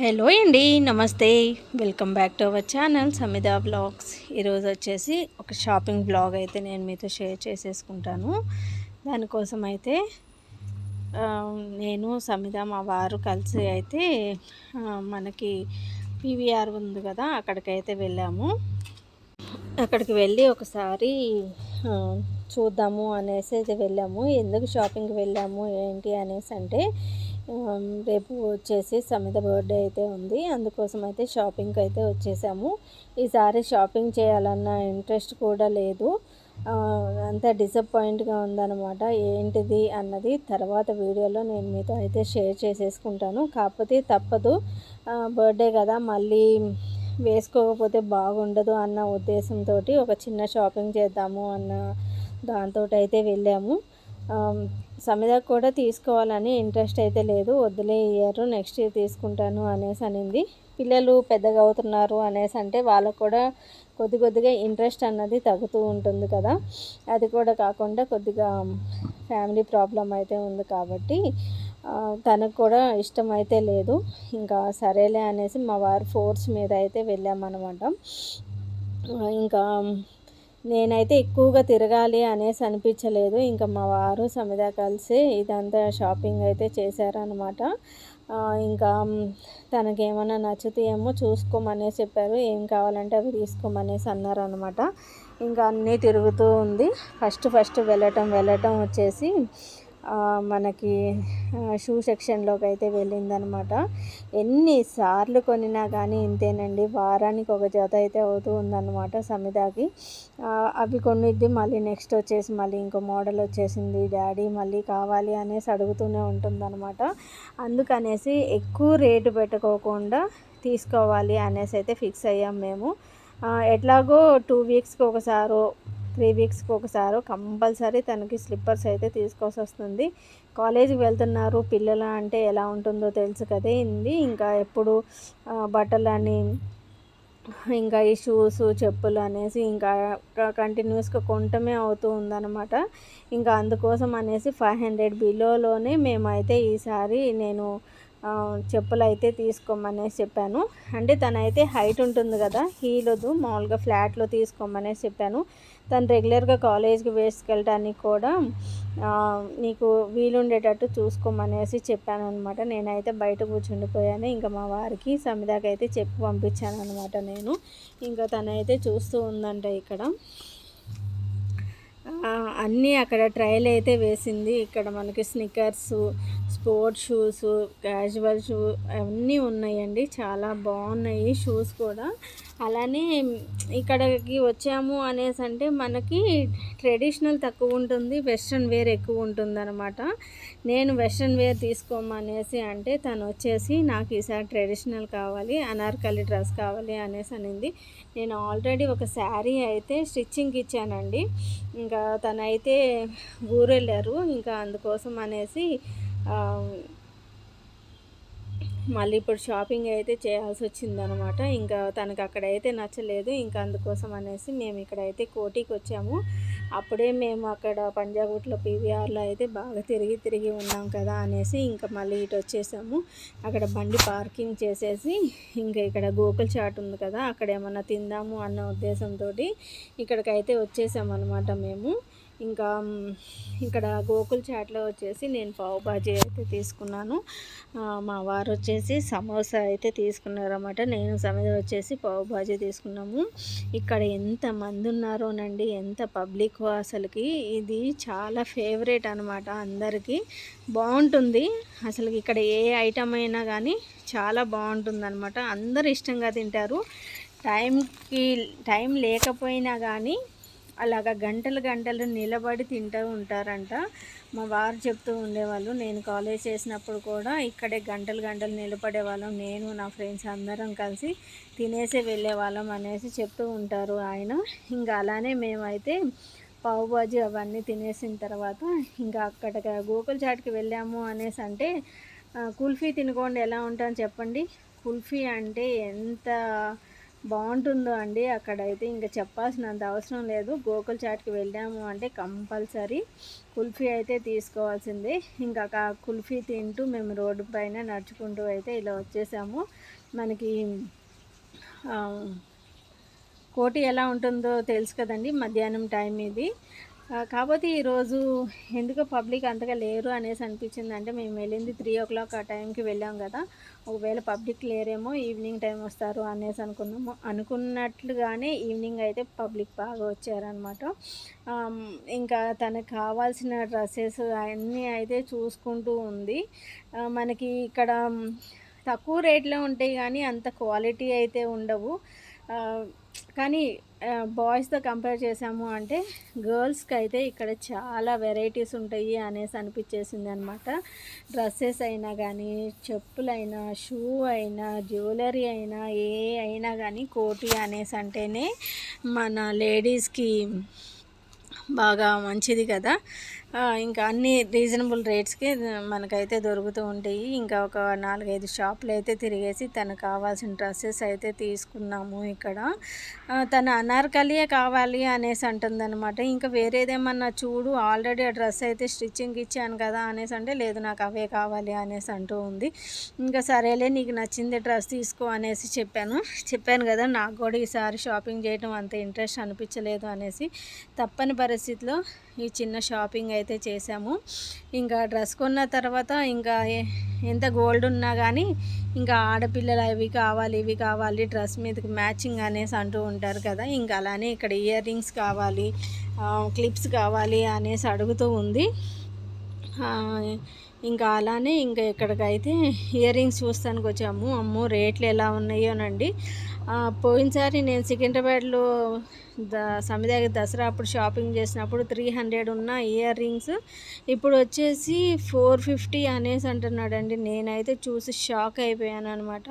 Hello అండి నమస్తే. Welcome back to our channel Samitha blogs ఈరోజు వచ్చేసి ఒక షాపింగ్ బ్లాగ్ అయితే నేను మీతో షేర్ చేసేసుకుంటాను. దానికోసం అయితే నేను సమిత మా వారు కలిసి అయితే మనకి పీవీఆర్ ఉంది కదా అక్కడికైతే వెళ్ళాము. అక్కడికి వెళ్ళి ఒకసారి చూద్దాము అనేసి అయితే వెళ్ళాము. ఎందుకు షాపింగ్కి వెళ్ళాము ఏంటి అనేసి అంటే రేపు వచ్చేసి సమిత బర్త్డే అయితే ఉంది. అందుకోసం అయితే షాపింగ్కి అయితే వచ్చేసాము. ఈసారి షాపింగ్ చేయాలన్న ఇంట్రెస్ట్ కూడా లేదు. అంత అంతా డిసప్పాయింట్గా ఉందన్నమాట. ఏంటిది అన్నది తర్వాత వీడియోలో నేను మీతో అయితే షేర్ చేసేసుకుంటాను. కాకపోతే తప్పదు. బర్త్డే కదా మళ్ళీ వేసుకోకపోతే బాగుండదు అన్న ఉద్దేశంతో ఒక చిన్న షాపింగ్ చేద్దాము అన్న దాంతో అయితే వెళ్ళాము. సమిత కూడా తీసుకోవాలని ఇంట్రెస్ట్ అయితే లేదు. వద్దులే ఇయర్ నెక్స్ట్ ఇయర్ తీసుకుంటాను అనేసి అనింది. పిల్లలు పెద్దగా అవుతున్నారు అనేసి అంటే వాళ్ళకు కూడా కొద్ది కొద్దిగా ఇంట్రెస్ట్ అన్నది తగ్గుతూ ఉంటుంది కదా. అది కూడా కాకుండా కొద్దిగా ఫ్యామిలీ ప్రాబ్లం అయితే ఉంది కాబట్టి తనకు కూడా ఇష్టం అయితే లేదు. ఇంకా సరేలే అనేసి మా వారు ఫోర్స్ మీద అయితే వెళ్ళామన్నమాట. ఇంకా నేనైతే ఎక్కువగా తిరగాలి అనేసి అనిపించలేదు. ఇంకా మా వారు సమిత కలిసి ఇదంతా షాపింగ్ అయితే చేశారనమాట ఇంకా తనకి ఏమైనా నచ్చుతాయేమో చూసుకోమనేసి చెప్పారు. ఏం కావాలంటే అవి తీసుకోమనేసి అన్నారనమాట ఇంకా అన్నీ తిరుగుతూ ఉంది. ఫస్ట్ ఫస్ట్ వెళ్ళటం వెళ్ళటం వచ్చేసి మనకి షూ సెక్షన్లోకి అయితే వెళ్ళిందనమాట. ఎన్నిసార్లు కొనినా కానీ ఇంతేనండి. వారానికి ఒక జత అయితే అవుతూ ఉందన్నమాట సమిదాకి. అవి కొనిద్ది మళ్ళీ నెక్స్ట్ వచ్చేసి మళ్ళీ ఇంకో మోడల్ వచ్చేసింది. డాడీ మళ్ళీ కావాలి అనేసి అడుగుతూనే ఉంటుందన్నమాట అందుకనేసి ఎక్కువ రేటు పెట్టుకోకుండా తీసుకోవాలి అనేసి అయితే ఫిక్స్ అయ్యాం మేము. ఎట్లాగో టూ వీక్స్కి ఒకసారో త్రీ వీక్స్కి ఒకసారి కంపల్సరీ తనకి స్లిప్పర్స్ అయితే తీసుకొసి వస్తుంది. కాలేజీకి వెళ్తున్నారు. పిల్లలు అంటే ఎలా ఉంటుందో తెలుసు కదే ఇంది. ఇంకా ఎప్పుడు బట్టలని ఇంకా ఈ షూస్ చెప్పులు అనేసి ఇంకా కంటిన్యూస్గా కొనటమే అవుతూ ఉందన్నమాట. ఇంకా అందుకోసం అనేసి ఫైవ్ హండ్రెడ్ బిలోలోనే మేమైతే ఈసారి నేను చెప్పులు అయితే తీసుకోమనేసి చెప్పాను. అంటే తనైతే హైట్ ఉంటుంది కదా హీల్ వద్దు మామూలుగా ఫ్లాట్లో తీసుకోమనేసి చెప్పాను. తను రెగ్యులర్గా కాలేజ్కి వేసుకెళ్ళడానికి కూడా నీకు వీలుండేటట్టు చూసుకోమనేసి చెప్పాను అనమాట నేనైతే బయట కూర్చుండిపోయాను. ఇంకా మా వారికి సమిదాకి అయితే చెప్పి పంపించాను అనమాట నేను. ఇంకా తనైతే చూస్తూ ఉందంట ఇక్కడ. అన్నీ అక్కడ ట్రయల్ అయితే వేసింది. ఇక్కడ మనకి sneakers sports shoes casual shoe అవన్నీ ఉన్నాయండి. చాలా బాగున్నాయి షూస్ కూడా. అలానే ఇక్కడికి వచ్చాము అనేసి అంటే మనకి ట్రెడిషనల్ తక్కువ ఉంటుంది వెస్ట్రన్ వేర్ ఎక్కువ ఉంటుంది అనమాట నేను వెస్ట్రన్ వేర్ తీసుకోమనేసి అంటే తను వచ్చేసి నాకు ఈసారి ట్రెడిషనల్ కావాలి అనార్కలి డ్రెస్ కావాలి అనేసి అనింది. నేను ఆల్రెడీ ఒక శారీ అయితే స్టిచ్చింగ్ ఇచ్చానండి. ఇంకా తనైతే ఊరు వెళ్ళారు ఇంకా అందుకోసం అనేసి మళ్ళీ ఇప్పుడు షాపింగ్ అయితే చేయాల్సి వచ్చిందనమాట ఇంకా తనకు అక్కడైతే నచ్చలేదు. ఇంకా అందుకోసం అనేసి మేము ఇక్కడైతే కోటికి వచ్చాము. అప్పుడే మేము అక్కడ పంజాగుట్లో పీవీఆర్లో అయితే బాగా తిరిగి తిరిగి ఉన్నాం కదా అనేసి ఇంకా మళ్ళీ ఇటు వచ్చేసాము. అక్కడ బండి పార్కింగ్ చేసేసి ఇంకా ఇక్కడ గోకుల్ చాట్ ఉంది కదా అక్కడ ఏమన్నా తిందాము అన్న ఉద్దేశంతో ఇక్కడికైతే వచ్చేసామన్నమాట మేము. ఇంకా ఇక్కడ గోకుల్ చాట్లో వచ్చేసి నేను పావు బాజీ అయితే తీసుకున్నాను. మా వారు వచ్చేసి సమోసా అయితే తీసుకున్నారన్నమాట. నేను సమేత వచ్చేసి పావు బాజీ తీసుకున్నాము. ఇక్కడ ఎంత మంది ఉన్నారోనండి ఎంత పబ్లిక్ అసలుకి. ఇది చాలా ఫేవరెట్ అనమాట అందరికీ. బాగుంటుంది. అసలు ఇక్కడ ఏ ఐటమ్ అయినా కానీ చాలా బాగుంటుంది అనమాట అందరు ఇష్టంగా తింటారు. టైంకి టైం లేకపోయినా కానీ అలాగా గంటలు గంటలు నిలబడి తింటూ ఉంటారంట. మా వారు చెప్తూ ఉండేవాళ్ళు నేను కాలేజ్ చేసినప్పుడు కూడా ఇక్కడే గంటలు గంటలు నిలబడే వాళ్ళం. నేను నా ఫ్రెండ్స్ అందరం కలిసి తినేసే వెళ్ళేవాళ్ళం అనేసి చెప్తూ ఉంటారు ఆయన. ఇంకా అలానే మేమైతే పావు బాజీ అవన్నీ తినేసిన తర్వాత ఇంకా అక్కడ గోకుల్ చాట్కి వెళ్ళాము అనేసి అంటే కుల్ఫీ తినుకోండి ఎలా ఉంటాను చెప్పండి? కుల్ఫీ అంటే ఎంత బాగుంటుందో అండి. అక్కడైతే ఇంకా చెప్పాల్సినంత అవసరం లేదు. గోకుల్ చాట్కి వెళ్ళాము అంటే కంపల్సరీ కుల్ఫీ అయితే తీసుకోవాల్సిందే. ఇంకా కుల్ఫీ తింటూ మేము రోడ్డు పైన నడుచుకుంటూ అయితే ఇలా వచ్చేసాము. మనకి కోటి ఎలా ఉంటుందో తెలుసు కదండి. మధ్యాహ్నం టైం ఇది. కాకపోతే ఈరోజు ఎందుకో పబ్లిక్ అంతగా లేరు అనేసి అనిపించింది. అంటే మేము వెళ్ళింది త్రీ ఓ క్లాక్ ఆ టైంకి వెళ్ళాం కదా. ఒకవేళ పబ్లిక్ లేరేమో ఈవినింగ్ టైం వస్తారు అనేసి అనుకున్నాము. అనుకున్నట్లుగానే ఈవినింగ్ అయితే పబ్లిక్ బాగా వచ్చారనమాట ఇంకా తనకు కావాల్సిన డ్రెస్సెస్ అన్నీ అయితే చూసుకుంటూ ఉంది. మనకి ఇక్కడ తక్కువ రేట్లో ఉంటాయి కానీ అంత క్వాలిటీ అయితే ఉండవు. కానీ బాయ్స్తో కంపేర్ చేసాము అంటే గర్ల్స్కి అయితే ఇక్కడ చాలా వెరైటీస్ ఉంటాయి అనేసి అనిపించేసింది అనమాట డ్రెస్సెస్ అయినా కానీ చెప్పులైనా షూ అయినా జ్యువెలరీ అయినా ఏ అయినా కానీ కోటి అనేసి అంటేనే మన లేడీస్కి బాగా మంచిది కదా. ఇంకా అన్ని రీజనబుల్ రేట్స్కి మనకైతే దొరుకుతూ ఉంటాయి. ఇంకా ఒక నాలుగైదు షాపులు అయితే తిరిగేసి తనకు కావాల్సిన డ్రెస్సెస్ అయితే తీసుకున్నాము ఇక్కడ. తన అనార్కలియే కావాలి అనేసి అంటుందన్నమాట. ఇంకా వేరేదేమన్నా చూడు ఆల్రెడీ ఆ డ్రెస్ అయితే స్టిచ్చింగ్ ఇచ్చాను కదా అనేసి అంటే లేదు నాకు అవే కావాలి అనేసి అంటూ ఉంది. ఇంకా సరేలే నీకు నచ్చింది డ్రెస్ తీసుకో అనేసి చెప్పాను. చెప్పాను కదా నాకు కూడా ఈసారి షాపింగ్ చేయడం అంత ఇంట్రెస్ట్ అనిపించలేదు అనేసి తప్పని పరిస్థితిలో ఈ చిన్న షాపింగ్ అయితే చేసాము ఇంకా డ్రెస్ కొన్న తర్వాత ఇంకా ఎంత గోల్డ్ ఉన్నా కానీ ఇంకా ఆడపిల్లలు అవి కావాలి ఇవి కావాలి డ్రెస్ మీదకి మ్యాచింగ్ అనేసి అంటూ ఉంటారు కదా. ఇంకా అలానే ఇక్కడ ఇయర్ రింగ్స్ కావాలి క్లిప్స్ కావాలి అనేసి అడుగుతూ ఉంది. ఇంకా అలానే ఇంకా ఇక్కడికైతే ఇయర్ రింగ్స్ చూస్తానికి వచ్చాము అమ్మో రేట్లు ఎలా ఉన్నాయోనండి పోయినసారి నేను సికింద్రాబాద్లో ద సమిదాగి దసరా అప్పుడు షాపింగ్ చేసినప్పుడు త్రీ హండ్రెడ్ ఉన్న ఇయర్ రింగ్స్. ఇప్పుడు వచ్చేసి ఫోర్ ఫిఫ్టీ అనేసి అంటున్నాడండి. నేనైతే చూసి షాక్ అయిపోయాను అనమాట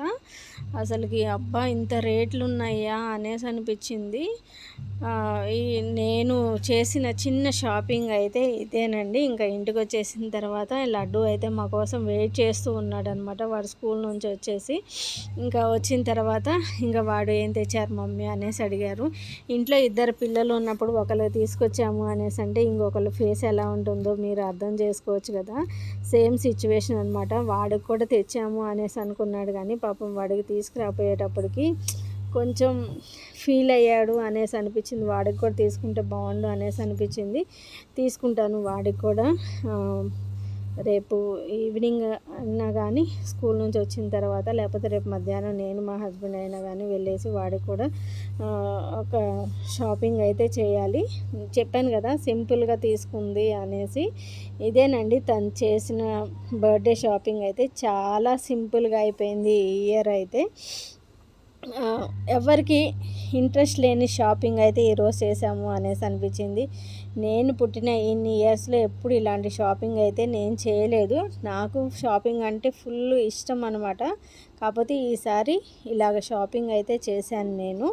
అసలుకి అబ్బా ఇంత రేట్లు ఉన్నాయా అనేసి అనిపించింది. ఈ నేను చేసిన చిన్న షాపింగ్ అయితే ఇదేనండి. ఇంకా ఇంటికి వచ్చేసిన తర్వాత లడ్డు అయితే మా కోసం వెయిట్ చేస్తూ ఉన్నాడు అనమాట వాడు స్కూల్ నుంచి వచ్చేసి ఇంకా వచ్చిన తర్వాత ఇంకా వాడు ఏం తెచ్చారు మమ్మీ అనేసి అడిగారు. ఇంట్లో ఇద్దరు పిల్లలు ఉన్నప్పుడు ఒకళ్ళు తీసుకొచ్చాము అనేసి అంటే ఇంకొకళ్ళు ఫేస్ ఎలా ఉంటుందో మీరు అర్థం చేసుకోవచ్చు కదా. సేమ్ సిచ్యువేషన్ అనమాట వాడికి కూడా తెచ్చాము అనేసి అనుకున్నాడు కానీ పాపం వాడికి తీసుకురాపోయేటప్పటికి కొంచెం ఫీల్ అయ్యాడు అనేసి అనిపించింది. వాడికి కూడా తీసుకుంటే బాగుండు అనేసి అనిపించింది. తీసుకుంటాను వాడికి కూడా. రేపు ఈవినింగ్ అయినా కానీ స్కూల్ నుంచి వచ్చిన తర్వాత లేకపోతే రేపు మధ్యాహ్నం నేను మా హస్బెండ్ అయినా కానీ వెళ్ళేసి వాడికి కూడా ఒక షాపింగ్ అయితే చేయాలి. చెప్పాను కదా సింపుల్గా తీసుకుంది అనేసి. ఇదేనండి తను చేసిన బర్త్డే షాపింగ్ అయితే. చాలా సింపుల్గా అయిపోయింది ఈ ఇయర్ అయితే. ఎవరికి ఇంట్రెస్ట్ లేని షాపింగ్ అయితే ఈరోజు చేసాము అనేసి అనిపించింది. నేను పుట్టిన ఇన్ని ఇయర్స్లో ఎప్పుడు ఇలాంటి షాపింగ్ అయితే నేను చేయలేదు. నాకు షాపింగ్ అంటే ఫుల్ ఇష్టం అనమాట కాకపోతే ఈసారి ఇలాగ షాపింగ్ అయితే చేశాను నేను.